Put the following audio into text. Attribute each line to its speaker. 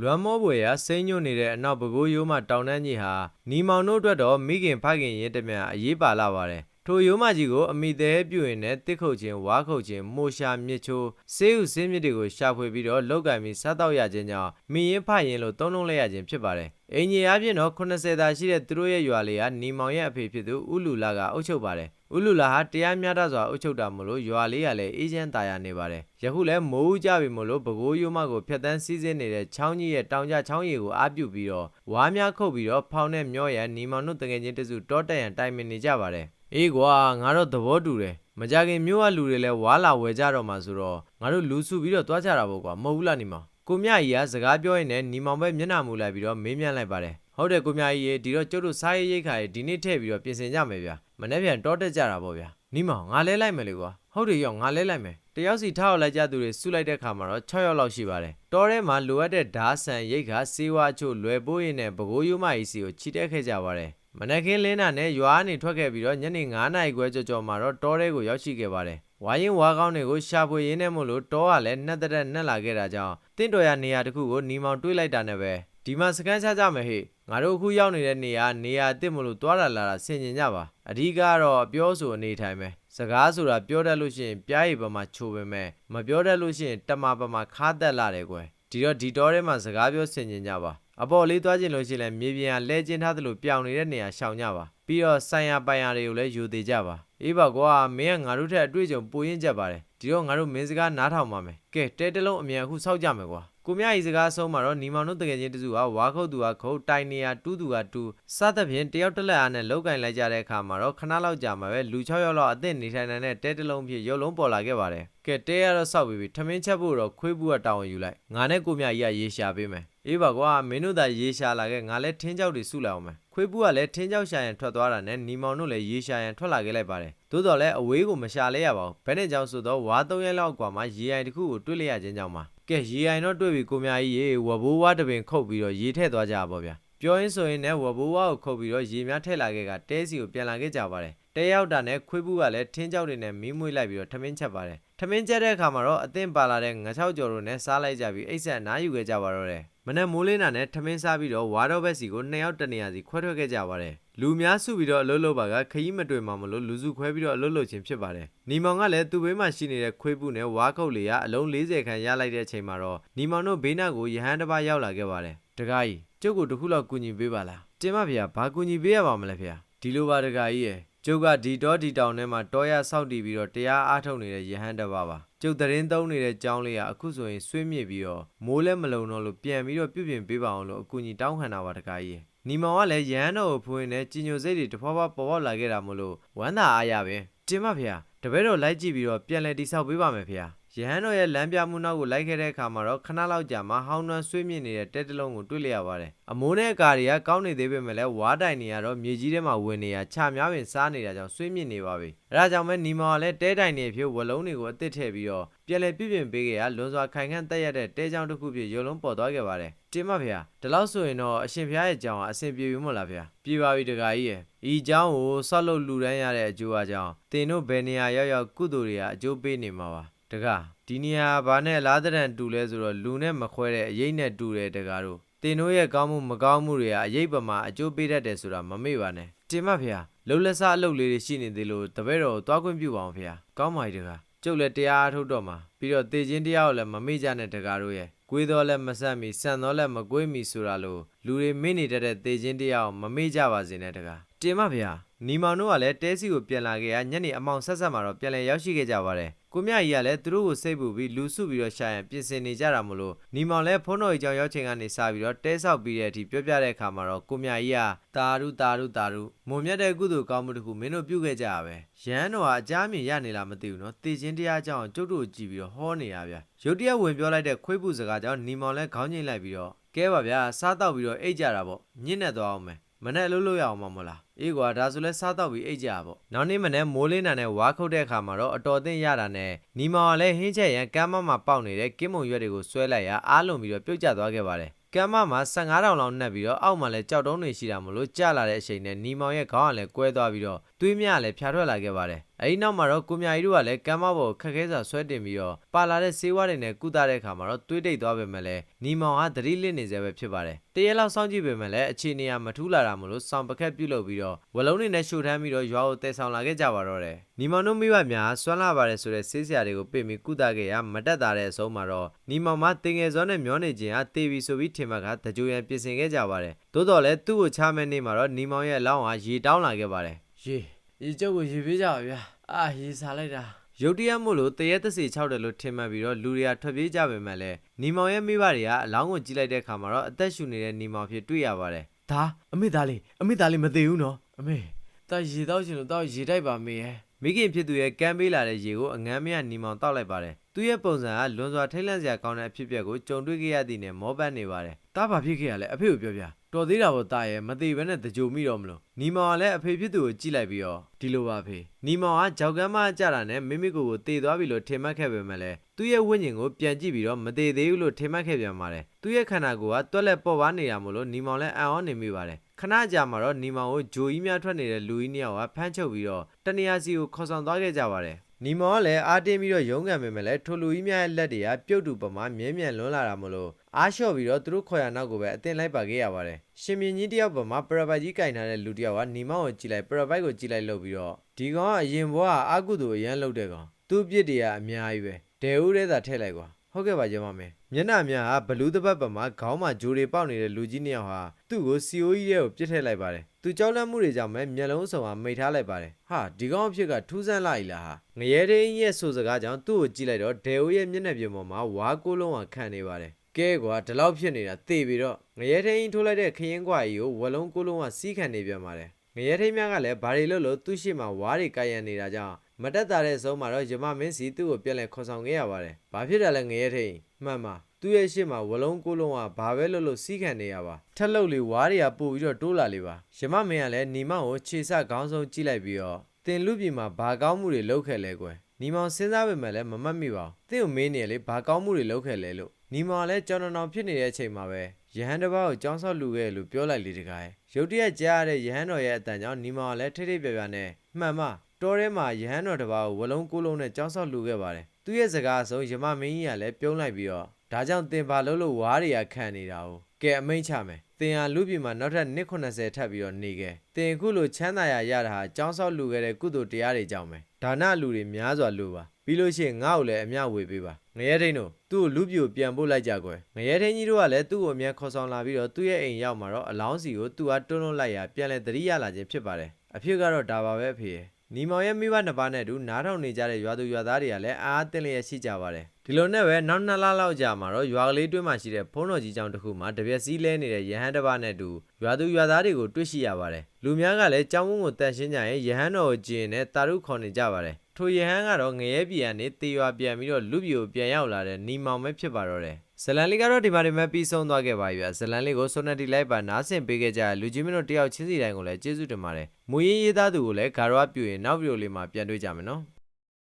Speaker 1: လွမ်းမောပွေရာစိမ့်ညွတ်နေတဲ့အနောက်ဘကိုးရိုးမတောင်တန်းကြီးဟာနီမောင်တို့အတွက်တော့မိခင်ဖခင်ရင်းတမျှအရေးပါလာပါတယ် ထိုရိုးမကြီးကိုအမိသေးပြုရင်နဲ့တစ်ခုတ်ချင်းဝါခုတ်ချင်းမိုရှာမြစ်ချိုးဆေးဥစင်းမြစ်တွေကိုရှာဖွေပြီးတော့လောက်ကင်ပြီးစားတော့ရခြင်းကြောင့်မိရင်ဖရင်လို့သုံးလုံးလဲရခြင်းဖြစ်ပါတယ်အင်ဂျီအပြင်တော့80သာရှိတဲ့သူတို့ရဲ့ရွာလေးကနီမောင်ရဲ့အဖေဖြစ်သူဥလူလာကအုပ်ချုပ်ပါတယ်ဥလူလာဟာတရားမျှတစွာအုပ်ချုပ်တာမို့လို့ရွာလေးကလည်းအေးချမ်းသာယာနေပါတယ်ယခုလည်းမိုးဦးကြပြီမို့လို့ဘကိုးရိုးမကိုဖျက်တမ်းစီးစင်းနေတဲ့ချောင်းကြီးရဲ့တောင်ကျချောင်းရည်ကိုအားပြုပြီးတော့ဝါးများခုတ်ပြီးတော့ဖောင်းနဲ့မျောရန်နီမောင်တို့တငယ်ချင်းတစုတောတက်ရန်တိုင်ပင်နေကြပါတယ် အေးကွာငါတို့သဘောတူတယ်မကြခင်မြို့ကလူတွေလည်းဝါလာဝယ်ကြတော့မှဆိုတော့ငါတို့လူစုပြီးတော့တွားကြတာပေါ့ကွာမဟုတ်ဘူးလားနီမောင်ကိုမြကြီးကစကားပြောရင်လည်းနီမောင်ပဲမျက်နှာမူလိုက်ပြီးတော့မေးမြန်းလိုက်ပါတယ်ဟုတ်တယ်ကိုမြကြီးရေဒီတော့ကျုပ်တို့စားရေးရိတ်ခါရေဒီနေ့ထည့်ပြီးတော့ပြင်ဆင်ကြမယ်ဗျာမနေ့ပြန်တောတက်ကြတာပေါ့ဗျာနီမောင်ငါလဲလိုက်မယ်လေကွာဟုတ်တယ်ရောငါလဲလိုက်မယ်တယောက်စီထားအောင်လိုက်ကြသူတွေစုလိုက်တဲ့ခါမှာတော့6ယောက်လောက်ရှိပါတယ်တောထဲမှာလိုအပ်တဲ့ဓာတ်ဆန်ရိတ်ခါစေးဝါချို့လွယ်ပိုးရင်နဲ့ပကိုးရိုးမကြီးစီကိုခြိတက်ခဲ့ကြပါတယ် မနက်ခင်းလင်းတာနဲ့ရွာကနေထွက်ခဲ့ပြီးတော့ညနေ9နာရီခွဲကျော်ကျော်မှာတော့တောထဲကိုရောက်ရှိခဲ့ပါတယ်ဝိုင်းရင်ဝါကောင်းတွေကိုရှာဖွေရင်းနဲ့မို့လို့တောကလည်းနှက်တဲ့နှက်လာခဲ့တာကြောင့်တင့်တော်ရနေရာတစ်ခုကိုနီမောင်တွေးလိုက်တာနဲ့ပဲဒီမှာစကန်ချကြမယ်ဟေ့ငါတို့အခုရောက်နေတဲ့နေရာနေရာအစ်စ်မလို့တွားလာလာတာဆင်ကျင်ကြပါအဓိကတော့ပြောဆိုအနေထိုင်ပဲစကားဆိုတာပြောတတ်လို့ရှိရင်ပြားရည်ပမာချိုပဲမဲ့မပြောတတ်လို့ရှိရင်တမပမာခါတက်လာတယ်ကွယ်ဒီတော့ဒီတောထဲမှာစကားပြောဆင်ကျင်ကြပါ အပေါ်လေးသွားခြင်းလို့ရှိရင်လည်းမြေပြင်ကလဲကျင်းထားသလိုပြောင်နေတဲ့နေရာရှောင်ကြပါပြီးတော့ဆိုင်ရပိုင်ရတွေကိုလည်းယူသေးကြပါအေးပါကွာမင်းကငါတို့ထက်အတွေ့အကြုံပိုရင့်ကြပါတယ်ဒီတော့ငါတို့မင်းစကားနားထောင်ပါမယ်ကဲတဲတလုံးအမြန်အခုစောက်ကြမယ်ကွာ ကိုမြကြီးစကားဆုံးမှာတော့နီမောင်တို့တကယ်ချင်းတစုကဝါခုတ်သူကခုတ်တိုင်နေရတူးသူကတူးစသဖြင့်တယောက်တစ်လက်အားနဲ့လောက်ကင်လိုက်ကြတဲ့အခါမှာတော့ခဏလောက်ကြာမှာပဲလူ6ယောက်လောက်အသင့်နေထိုင်နေတဲ့တဲတလုံးဖြစ်ရုပ်လုံးပေါ်လာခဲ့ပါတယ်ကဲတဲရတော့စောက်ပြီးပြီထမင်းချက်ဖို့တော့ခွေးဘူးကတောင်းယူလိုက်ငါနဲ့ကိုမြကြီးကရေရှာပေးမယ်အေးပါကွာမင်းတို့သာရေရှာလာခဲ့ငါလည်းထင်းကြောက်တွေစုလာအောင်မယ်ခွေးဘူးကလည်းထင်းကြောက်ရှာရင်ထွက်သွားတာနဲ့နီမောင်တို့လည်းရေရှာရင်ထွက်လာခဲ့လိုက်ပါတယ်သို့တော်လည်းအဝေးကိုမရှာလဲရပါဘူးဘယ်နဲ့ကြောင့်ဆိုတော့ဝါ၃ရက်လောက်กว่าမှရေအိုင်တစ်ခုကိုတွေ့လိုက်ရခြင်းကြောင့်ပါ ကဲရေအိုင်တော့တွေ့ပြီကိုမြကြီးရေဝဘိုးဝါတပင်ခုတ်ပြီးတော့ရေထည့်သွားကြပါဗျာပြောရင်းဆိုရင်လည်းဝဘိုးဝါကိုခုတ်ပြီးတော့ရေများထည့်လာခဲ့ကတဲစီကိုပြန်လာခဲ့ကြပါတယ်တဲရောက်တာနဲ့ခွေးဘူးကလည်းထင်းကြောက်တွေနဲ့မီးမွေးလိုက်ပြီးတော့ထမင်းချက်ပါတယ်ထမင်းချက်တဲ့အခါမှာတော့အသင့်ပါလာတဲ့ငချောက်ကြော်တို့နဲ့စားလိုက်ကြပြီးအိတ်ဆက်အနားယူခဲ့ကြပါတော့တယ် မနေ့မိုးလင်းတာနဲ့ထမင်းစားပြီးတော့ဝါတော့ဘက်စီကိုနှစ်ယောက်တနေရာစီခွဲထွက်ခဲ့ကြပါတယ်လူများစုပြီးတော့အလုပ်လုပ်ပါကခရီးမတွေ့မှမလို့လူစုခွဲပြီးတော့အလုပ်လုပ်ခြင်းဖြစ်ပါတယ်နီမောင်ကလည်းသူ့ဘေးမှာရှိနေတဲ့ခွေးပုနဲ့ဝါခုတ်လေးကအလုံး40ခန်းရလိုက်တဲ့အချိန်မှာတော့နီမောင်တို့ဘေးနားကိုရဟန်းတစ်ပါးရောက်လာခဲ့ပါတယ်တကားကြီးကျုပ်ကိုတစ်ခုလောက်ကူညီပေးပါလားတင်မဖေဘာကူညီပေးရပါမလဲဖေဒီလိုပါတကားကြီးရဲ့ ကျုပ်ကဒီတော့ဒီတောင်ထဲမှာတောရဆောက်တည်ပြီးတော့တရားအားထုတ်နေတဲ့ယဟန်တစ်ပါးပါကျုပ်သတင်းသုံးနေတဲ့ကြောင်းလေးကအခုဆိုရင်ဆွေးမြေ့ပြီးတော့မိုးလဲမလုံတော့လို့ပြန်ပြီးတော့ပြုပြင်ပေးပါအောင်လို့အကူအညီတောင်းခံတာပါတကားကြီးနီမောင်ကလည်းယဟန်တော်ကိုဖွင့်နေကြီးညိုစိတ်တွေတဖွာဖွာပေါ်ပေါက်လာခဲ့တာမို့လို့ဝမ်းသာအားရပဲတင်မဖေတပည့်တော်လိုက်ကြည့်ပြီးတော့ပြန်လဲတိဆောက်ပေးပါမယ်ဖေ ယဟန်တော်ရဲ့လမ်းပြမှုနောက်ကိုလိုက်ခဲ့တဲ့အခါမှာတော့ခဏလောက်ကြာမှဟောင်းနှွမ်းဆွေးမြင့်နေတဲ့တဲတလုံးကိုတွေ့လျက်ရပါတယ်။အမိုးနဲ့အကာတွေကကောင်းနေသေးပေမဲ့လည်းဝါတိုင်တွေကတော့မြေကြီးထဲမှာဝင်နေရချများပင်စားနေတာကြောင့်ဆွေးမြင့်နေပါပြီ။အဲဒါကြောင့်ပဲနီမောကလည်းတဲတိုင်တွေဖြစ်ဝလုံးတွေကိုအသစ်ထည့်ပြီးတော့ပြန်လည်ပြည့်ပြင်ပေးခဲ့ရလွန်စွာခိုင်ခန့်တက်ရတဲ့တဲချောင်းတစ်ခုဖြစ်ရုံလုံးပေါ်သွားခဲ့ပါတယ်။တင်မဖေ။ဒီလောက်ဆိုရင်တော့အရှင်ဖျားရဲ့ကြောင်အဆင်ပြေပြီမို့လားဖေ။ပြေပါပြီတခါကြီးရဲ့။ဤကြောင်းကိုဆောက်လုပ်လူတန်းရတဲ့အကျိုးအကြောင်းတင်တို့ဘယ်နေရာရောက်ရောက်ကုသိုလ်တွေကအကျိုးပေးနေမှာပါ။ တကားဒီနေရာဘာနဲ့လားတဲ့တူလဲဆိုတော့လူနဲ့မခွဲတဲ့အရေးနဲ့တူတယ်တကားတို့တင်တို့ရဲ့ကောင်းမှုမကောင်းမှုတွေကအရေးပမာအကျိုးပေးတတ်တယ်ဆိုတာမမေ့ပါနဲ့တင်မဖေဟာလှုပ်လက်စားအလုပ်လေးတွေရှိနေသေးလို့တပည့်တော်ကိုသွားခွင့်ပြုပါအောင်ဖေဟာကောင်းပါ යි တကားကျုပ်လည်းတရားအထုတ်တော့မှာပြီးတော့တေချင်းတရားကိုလည်းမမေ့ကြနဲ့တကားတို့ရဲ့ကွေးတော့လည်းမဆက်မီဆန်တော့လည်းမကွေးမီဆိုတာလို့လူတွေမေ့နေတတ်တဲ့တေချင်းတရားကိုမမေ့ကြပါစေနဲ့တကားတင်မဖေဟာနီမောင်တို့ကလည်းတဲစီကိုပြန်လာခဲ့ရညနေအမောင်ဆက်ဆက်မှာတော့ပြန်လည်ရောက်ရှိခဲ့ကြပါတယ် ကိုမြကြီးကလည်းသူတို့ကိုစိတ်ပူပြီးလူစုပြီးတော့ရှာရင်ပြင်ဆင်နေကြတာမလို့နီမောင်လည်းဖုန်းတော်ကြီးကြောင်ရောက်ချိန်ကနေစပြီးတော့တဲဆောက်ပြီးတဲ့အထိပြောပြတဲ့အခါမှာတော့ကိုမြကြီးကတာရုတာရုတာရုမုံမြတ်တဲ့ကုသိုလ်ကောင်းမှုတစ်ခုမင်းတို့ပြုခဲ့ကြရပဲရဟန်းတော်ကအကြမ်းမြင်ရနေလားမသိဘူးနော်တေချင်းတရားကြောင့်ကျုပ်တို့ကြည့်ပြီးတော့ဟောနေရဗျရုတ်တရက်ဝင်ပြောလိုက်တဲ့ခွေးပူစကားကြောင့်နီမောင်လည်းခေါင်းငိမ့်လိုက်ပြီးတော့ကဲပါဗျာစားတော့ပြီးတော့အိတ်ကြတာပေါ့ညစ်နေသွားအောင်မယ် မနဲ့အလုပ်လုပ်ရအောင်မမလားအေးကွာဒါဆိုလဲစားတော့ပြီးအိတ်ကြပေါ့နောက်နေ့မနဲ့မိုးလင်းတာနဲ့ဝါခုတ်တဲ့အခါမှာတော့အတော်သိရတာနဲ့နီမောင်ကလည်းဟင်းချက်ရန်ကမ်းမမှာပေါက်နေတဲ့ကင်းမုံရွက်တွေကိုဆွဲလိုက်ရအားလုံးပြီးတော့ပြုတ်ကျသွားခဲ့ပါတယ်ကမ်းမမှာ15000လောက်နှက်ပြီးတော့အောက်မှာလည်းကြောက်တုံးတွေရှိတာမလို့ကျလာတဲ့အချိန်နဲ့နီမောင်ရဲ့ခေါင်းကလည်းကွဲသွားပြီးတော့သွေးမြလည်းဖြာထွက်လာခဲ့ပါတယ် အဲဒီနောက်မှာတော့ကိုမြကြီးတို့ကလည်းကမ်းမပေါ်ကိုခက်ခဲစွာဆွဲတင်ပြီးတော့ပါလာတဲ့ဆေးဝါးတွေနဲ့ကုသတဲ့အခါမှာတော့သွေးတိတ်သွားပေမဲ့လည်းနီမောင်ဟာသတိလစ်နေစေပဲဖြစ်ပါတယ်တရက်လောက်စောင့်ကြည့်ပေမဲ့လည်းအခြေအနေကမထူးလာတာမလို့ဆောင်ပကက်ပြုတ်လုပ်ပြီးတော့ဝလုံးတွေနဲ့ရှို့ထမ်းပြီးတော့ရွာကိုတည်ဆောင်လာခဲ့ကြပါတော့တယ်နီမောင်တို့မိဘများဆွမ်းလာပါတယ်ဆိုတဲ့ဆေးဆရာတွေကိုပြင်ပြီးကုသခဲ့ရမတက်တာတဲ့အဆုံးမှာတော့နီမောင်မတင်ငယ်စောနဲ့မျောနေခြင်းဟာတေးပြီဆိုပြီးထင်မှတ်ကတကြိုရန်ပြင်ဆင်ခဲ့ကြပါတယ်သို့တော်လည်းသူ့ကိုချမဲ့နေ့မှာတော့နီမောင်ရဲ့အလောင်းဟာရေတောင်းလာခဲ့ပါတယ်ရေ ရေကျုပ်ကိုရေပေးကြပါဗျာအာရေစားလိုက်တာရုတ်တရက်မို့လို့တရက်သစီ၆တယ်လို့ထင်မှတ်ပြီးတော့လူတွေကထွက်ပြေးကြပေမဲ့လည်းနီမောင်ရဲ့မိဘတွေကအလောင်းကိုကြည့်လိုက်တဲ့အခါမှာတော့အသက်ရှူနေတဲ့နီမောင်ဖြစ်တွေ့ရပါတယ်ဒါအမေသားလေးအမေသားလေးမသေးဘူးနော်အမေတာရေတော့ရှင်လို့တော့ရေတိုက်ပါမေရဲ့မိခင်ဖြစ်သူရဲ့ကမ်းပေးလာတဲ့ရေကိုအငမ်းမရနီမောင်တောက်လိုက်ပါတယ် သူရဲ့ပုံစံကလွန်စွာထိတ်လန့်စရာကောင်းတဲ့အဖြစ်အပျက်ကိုကြုံတွေ့ခဲ့ရသည်နဲ့မောပတ်နေပါတယ်တားဘာဖြစ်ခဲ့ရလဲအဖေကိုပြောပြတော်သေးတာပေါ့တာရဲ့မသေးဘဲနဲ့တကြိုမိတော့မလို့နီမောင်ကလည်းအဖေဖြစ်သူကိုကြည့်လိုက်ပြီးတော့ဒီလိုပါဖေနီမောင်ကကြောက်ကမ်းမကြတာနဲ့မိမိကိုယ်ကိုတေသွားပြီလို့ထင်မှတ်ခဲ့ပေမဲ့လည်းသူ့ရဲ့ဝိညာဉ်ကိုပြန်ကြည့်ပြီးတော့မသေးသေးဘူးလို့ထင်မှတ်ခဲ့ပြန်ပါတယ်သူ့ရဲ့ခန္ဓာကိုယ်ကတွက်လက်ပေါ်ပါနေတာမို့လို့နီမောင်လည်းအံ့ဩနေမိပါတယ်ခဏကြာမှာတော့နီမောင်ကိုဂျိုကြီးများထွက်နေတဲ့လူကြီးနှစ်ယောက်ကဖမ်းချုပ်ပြီးတော့တနေရာစီကိုခေါ်ဆောင်သွားခဲ့ကြပါတယ် နီမောင်ကလည်းအားတင်းပြီးတော့ရုန်းကန်ပေမဲ့လည်းထိုလူကြီးများရဲ့လက်တွေကပြုတ်တူပမာမြဲမြံလွန်းလာတာမလို့အားလျှော့ပြီးတော့သူတို့ခေါ်ရနောက်ကိုပဲအတင်းလိုက်ပါခဲ့ရပါတယ်ရှင်မြင်းကြီးတယောက်ပမာပရပိုက်ကြီးကင်ထားတဲ့လူတယောက်ကနီမောင်ကိုကြည့်လိုက်ပရပိုက်ကိုကြည့်လိုက်လို့ပြီးတော့ဒီကောင်ကအရင်ဘွားကအာကုသူအရန်လုပ်တဲ့ကောင်သူ့ပြစ်တွေကအများကြီးပဲဒဲဦးတဲ့သာထည့်လိုက်ကွာဟုတ်ကဲ့ပါကျမမေ မျက်နှာများဟာဘလူးတစ်ပတ်ပမာခေါင်းမှာဂျိုတွေပေါက်နေတဲ့လူကြီးနှစ်ယောက်ဟာသူ့ကိုစီအိုကြီးရဲ့ကိုပြစ်ထည့်လိုက်ပါတယ်သူကြောက်လန့်မှုတွေကြောင့်ပဲမျက်လုံးစုံဟာမိတ်ထားလိုက်ပါတယ်ဟာဒီကောင်အဖြစ်ကထူးဆန်းလာ ਈ လားဟာငရဲတဲ့ရဲ့ဆိုစကားကြောင့်သူ့ကိုကြည့်လိုက်တော့ဒဲဦးရဲ့မျက်နှာပြင်ပေါ်မှာဝါကိုးလုံးဟာခံနေပါတယ်ကဲကွာဒီလောက်ဖြစ်နေတာသေပြီတော့ငရဲထိန်ထိုးလိုက်တဲ့ခရင်ကွာကြီးကိုဝလုံးကိုးလုံးကစီးခံနေပြန်ပါတယ်ငရဲထိန်များကလည်းဘာတွေလို့လို့သူ့ရှိမှဝါးတွေကာရန်နေတာကြောင့် မတက်တာတဲ့အဆုံးမှာတော့ယမမင်းစီသူ့ကိုပြန်လဲခေါ်ဆောင်ခဲ့ရပါတယ်ဘာဖြစ်တယ်လဲငရဲထိန်မှန်ပါသူ့ရဲ့ရှေ့မှာဝလုံးကိုးလုံးကဘာပဲလို့လို့စီးခံနေရပါထက်လုတ်လေးဝါးတွေကပို့ပြီးတော့တိုးလာလေပါယမမင်းကလည်းနီမောင်ကိုခြေဆခေါင်းဆုံးကြည့်လိုက်ပြီးတော့တင်လူပြည်မှာဘာကောင်းမှုတွေလုပ်ခဲ့လဲကွယ်နီမောင်စဉ်းစားပေမဲ့လည်းမမှတ်မိပါဘူးတင့်ကိုမေးနေရလေဘာကောင်းမှုတွေလုပ်ခဲ့လဲလို့နီမောင်ကလည်းကြောင်တော်ဖြစ်နေတဲ့အချိန်မှာပဲယဟန်တစ်ပါးကိုကြောင်းဆောက်လူခဲ့လို့ပြောလိုက်လေတကားရဲ့ရုတ်တရက်ကြားရတဲ့ယဟန်တော်ရဲ့အတန်ကြောင့်နီမောင်ကလည်းထိတ်ထိတ်ပြပြနဲ့မှန်မ တော်ထဲမှာယဟန်တော်တစ်ပါးကိုဝလုံးကိုးလုံးနဲ့ကြောင်းဆောက်လူခဲ့ပါတယ်သူ့ရဲ့စကားအဆုံးယမမင်းကြီးကလည်းပြုံးလိုက်ပြီးတော့ဒါကြောင့်တင်ပါလို့လို့ဝါးတွေကခံနေတာ哦ကဲအမိန့်ချမယ်တင်ဟာလူပြည်မှာနောက်ထပ်နှစ်80ထပ်ပြီးတော့နေခဲ့တင်အခုလိုချမ်းသာရရတာဟာကြောင်းဆောက်လူခဲ့တဲ့ကုသိုလ်တရားတွေကြောင့်ပဲဒါနလူတွေများစွာလူပါပြီးလို့ရှိရင်ငါ့ကိုလည်းအမျှဝေပေးပါငရဲထိန်တို့သူ့ကိုလူပြိုပြန်ပို့လိုက်ကြကွယ်ငရဲထိန်ကြီးတို့ကလည်းသူ့ကိုအမြန်ခေါ်ဆောင်လာပြီးတော့သူ့ရဲ့အိမ်ရောက်မှာတော့အလောင်းစီကိုသူ့အားတွန်းလွှတ်လိုက်ရာပြန်လဲသတိရလာခြင်းဖြစ်ပါတယ်အဖြစ်ကတော့ဒါပါပဲအဖေ နီမောင်ရဲ့မိဘနှစ်ပါးနဲ့အတူနားထောင်နေကြတဲ့ရွာသူရွာသားတွေကလည်းအားအသင့်လျက်ရှိကြပါတယ်ဒီလိုနဲ့ပဲနောက်နှစ်လလောက်ကြာမှာတော့ရွာကလေးတွင်းမှာရှိတဲ့ဖုံးတော်ကြီးကျောင်းတစ်ခုမှာတပြက်စီးလဲနေတဲ့ရဟန်းတစ်ပါးနဲ့အတူရွာသူရွာသားတွေကိုတွေ့ရှိရပါတယ်လူများကလည်းကျောင်းဝန်းကိုတန်ရှင်းကြရင်ရဟန်းတော်ကိုကြည်ရင်နဲ့တာရုခေါ်နေကြပါတယ်ထိုရဟန်းကတော့ငရဲပြည်ကနေတေရွာပြန်ပြီးတော့လူပြည်ကိုပြန်ရောက်လာတဲ့နီမောင်ပဲဖြစ်ပါတော့တယ်ဇလန်လေးကတော့ဒီမှာဒီမှာပြီးဆုံးသွားခဲ့ပါပြီဗျဇလန်လေးကိုဆိုနက်တီလိုက်ပါနားဆင်ပေးခဲ့ကြတဲ့လူကြီးမင်းတို့တယောက်ချင်းစီတိုင်းကိုလည်းကျေးဇူးတင်ပါတယ်မူရင်းရေးသားသူကိုလည်းဂါရဝပြုရင်နောက်ဗီဒီယိုလေးမှာပြန်တွေ့ကြမယ်နော်